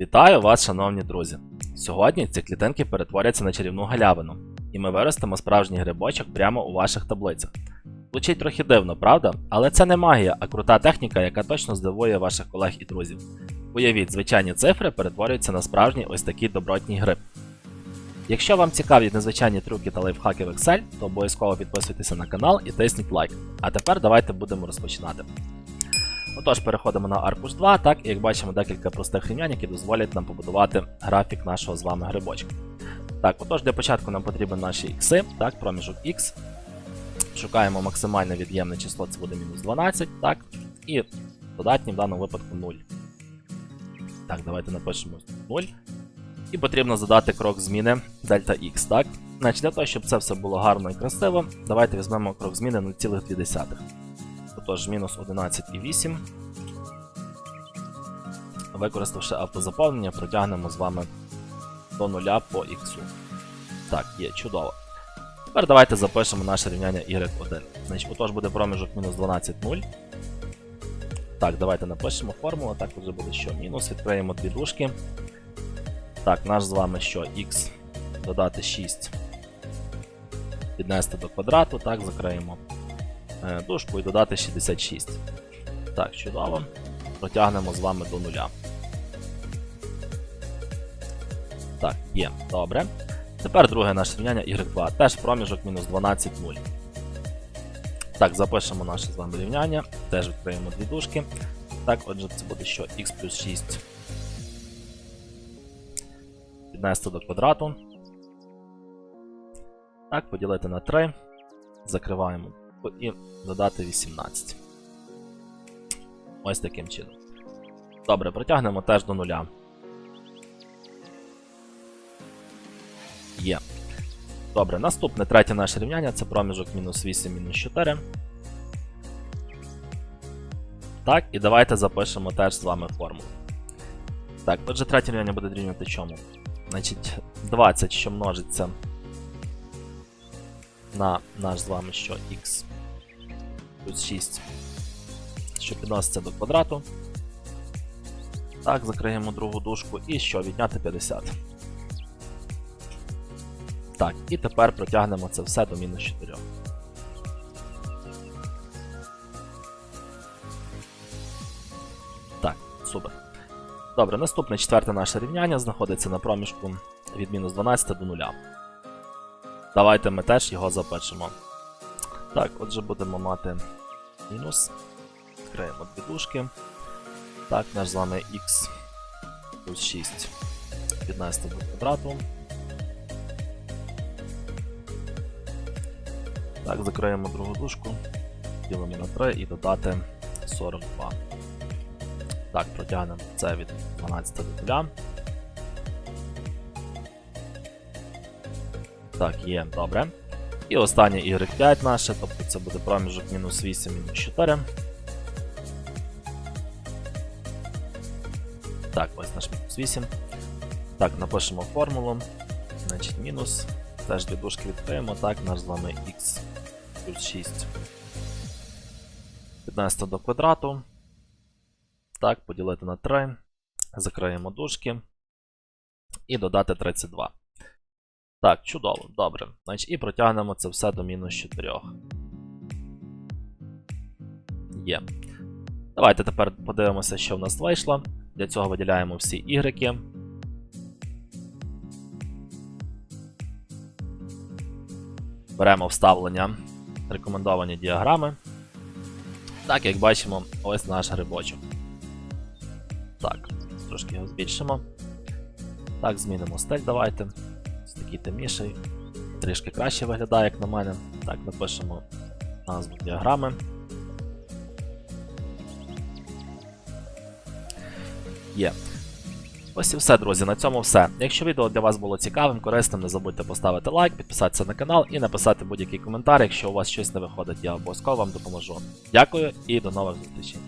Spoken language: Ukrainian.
Вітаю вас, шановні друзі! Сьогодні ці клітинки перетворяться на чарівну галявину, і ми виростемо справжній грибочок прямо у ваших таблицях. Звучить трохи дивно, правда? Але це не магія, а крута техніка, яка точно здивує ваших колег і друзів. Уявіть, звичайні цифри перетворюються на справжній ось такий добротній гриб. Якщо вам цікаві незвичайні трюки та лайфхаки в Excel, то обов'язково підписуйтеся на канал і тисніть лайк. А тепер давайте будемо розпочинати. Отож, переходимо на Arcus 2, так, і як бачимо декілька простих рівнянь, які дозволять нам побудувати графік нашого з вами грибочка. Так, отож, для початку нам потрібен наші ікси, так, проміжок X. Шукаємо максимальне від'ємне число, це буде мінус 12, так, і додатній в даному випадку 0. Так, давайте напишемо 0. І потрібно задати крок зміни дельта X, так? Значить, для того, щоб це все було гарно і красиво, давайте візьмемо крок зміни 0,2. Отож, мінус 11,8. Використавши автозаповнення, протягнемо з вами до нуля по x. Так, є, чудово. Тепер давайте запишемо наше рівняння y1. Значить, отож буде проміжок мінус 12, 0. Так, давайте напишемо формулу, так вже буде що? Мінус, відкриємо дві дужки. Так, наш з вами що? x додати 6. Піднести до квадрату, так, закриємо е, дужку і додати 66. Так, чудово. Протягнемо з вами до нуля. Так, є, добре. Тепер друге наше рівняння y2. Теж проміжок мінус 12, 0. Так, запишемо наше з вами рівняння. Теж відкриємо дві дужки. Так, отже, це буде що x плюс 6. Піднести до квадрату. Так, поділити на 3. Закриваємо і додати 18. Ось таким чином. Добре, протягнемо теж до нуля. Є. Добре, наступне третє наше рівняння це проміжок мінус 8 мінус 4. Так, і давайте запишемо теж з вами формулу. Так, отже, третє рівняння буде дорівнювати чому? Значить, 20, що множиться на наш з вами що x плюс 6, що підноситься до квадрату. Так, закриємо другу дужку і що відняти 50. Так, і тепер протягнемо це все до мінус 4. Так, супер. Добре, наступне четверте наше рівняння знаходиться на проміжку від мінус 12 до 0. Давайте ми теж його запишемо. Так, отже, будемо мати мінус. Відкриємо дві дужки. Так, наш з вами x плюс 6 піднести до квадрату. Так, закриємо другу дужку, ділимо на 3 і додати 42. Так, протягнемо це від 12 до 0. Так, є, добре. І останнє y5 наше, тобто це буде проміжок мінус 8 мінус 4. Так, ось наш мінус 8. Так, напишемо формулу. Значить, мінус. Теж дві дужки відкриємо. Так, наш з вами x плюс 6. 15 до квадрату. Так, поділити на 3. Закриємо дужки. І додати 32. Так, чудово, добре. Значить, і протягнемо це все до мінус 4. Є. Давайте тепер подивимося, що в нас вийшло. Для цього виділяємо всі ігреки. Беремо вставлення рекомендовані діаграми. Так, як бачимо, ось наш грибочок. Так, трошки його збільшимо. Так, змінимо стиль, давайте. Такий темніший. Трішки краще виглядає, як на мене. Так, напишемо назву діаграми. Є. Ось і все, друзі. На цьому все. Якщо відео для вас було цікавим, корисним, не забудьте поставити лайк, підписатися на канал і написати будь-який коментар. Якщо у вас щось не виходить, я обов'язково вам допоможу. Дякую і до нових зустрічей.